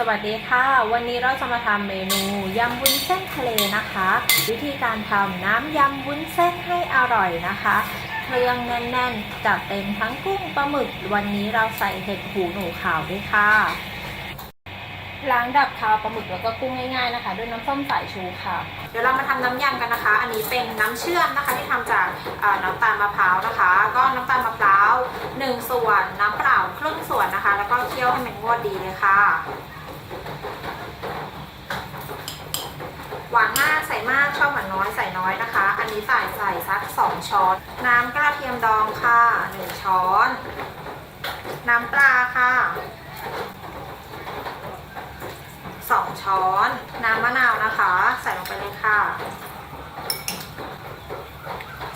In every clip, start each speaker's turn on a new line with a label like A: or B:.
A: สวัสดีค่ะ วันนี้เราจะมาทำเมนูยำวุ้นเส้นทะเลนะคะ วิธีการทำน้ำยำวุ้นเส้นให้อร่อยนะคะเครื่องแน่นๆจัดเต็มทั้งกุ้งปลาหมึก วันนี้เราใส่เห็ดหูหนูขาวด้วยค่ะ ล้างดับคาวปลาหมึกแล้วก็กุ้งง่ายๆนะคะ ด้วยน้ำส้มสายชูค่ะ
B: เดี๋ยวเรามาทำน้ำยำกันนะคะ อันนี้เป็นน้ำเชื่อมนะคะที่ทำจากน้ำตาลมะพร้าวนะคะ ก็น้ำตาลมะพร้าว1ส่วนน้ำเปล่าครึ่งส่วนนะคะ แล้วก็เคี่ยวให้มันงวดดีเลยค่ะ หวานมากใส่มากชอบหวานน้อยใส่น้อยนะคะ อันนี้ใส่ใส่สัก 2 ช้อน น้ำกระเทียมดองค่ะ 1 ช้อน น้ำปลาค่ะ 2 ช้อน น้ำมะนาวนะคะ ใส่ลงไปเลยค่ะ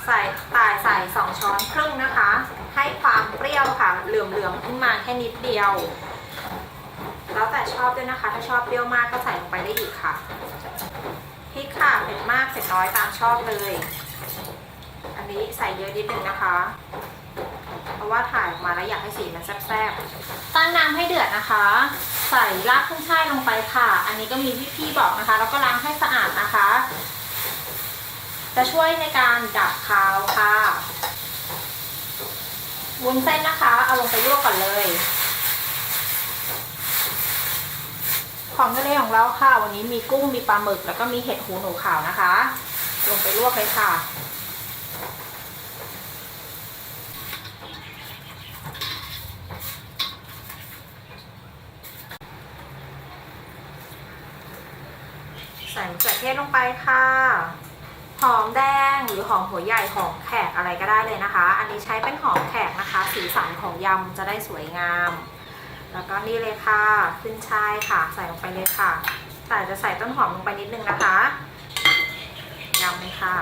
B: ใส่ตายใส่ 2 ช้อนครึ่งนะคะ ให้ความเปรี้ยวค่ะเหลื่อมๆขึ้นมาแค่นิดเดียวแล้วแต่ชอบด้วยนะคะ ถ้าชอบเปรี้ยวมากก็ใส่ลงไปได้อีกค่ะ พริกค่ะเผ็ดมากเผ็ดน้อยตามชอบเลย อันนี้ใส่เยอะนิดนึงนะคะ เพราะว่าถ่ายออกมาแล้วอยากให้สีมันแซ่บๆ ตั้งน้ำให้เดือดนะคะ ใส่รากขึ้นช่ายลงไปค่ะ อันนี้ก็มีพี่ๆบอกนะคะ แล้วก็ล้างให้สะอาดนะคะ จะช่วยในการดับคาวค่ะวุ้นเส้นนะคะ เอาลงไปลวกก่อนเลย ของทะเลของเราค่ะ วันนี้มีกุ้งมีปลาหมึกแล้วก็มีเห็ดหูหนูขาวนะคะ ลงไปลวกเลยค่ะ ใส่มะเขือเทศลงไปค่ะหอมแดงหรือหอมหัวใหญ่หอมแขกอะไรก็ได้เลยนะคะ อันนี้ใช้เป็นหอมแขกนะคะ สีสันของยำจะได้สวยงาม แล้วก็นี่เลยค่ะขึ้นช่ายค่ะ ใส่ลงไปเลยค่ะ แต่จะใส่ต้นหอมลงไปนิดนึงนะคะยำเลยค่ะ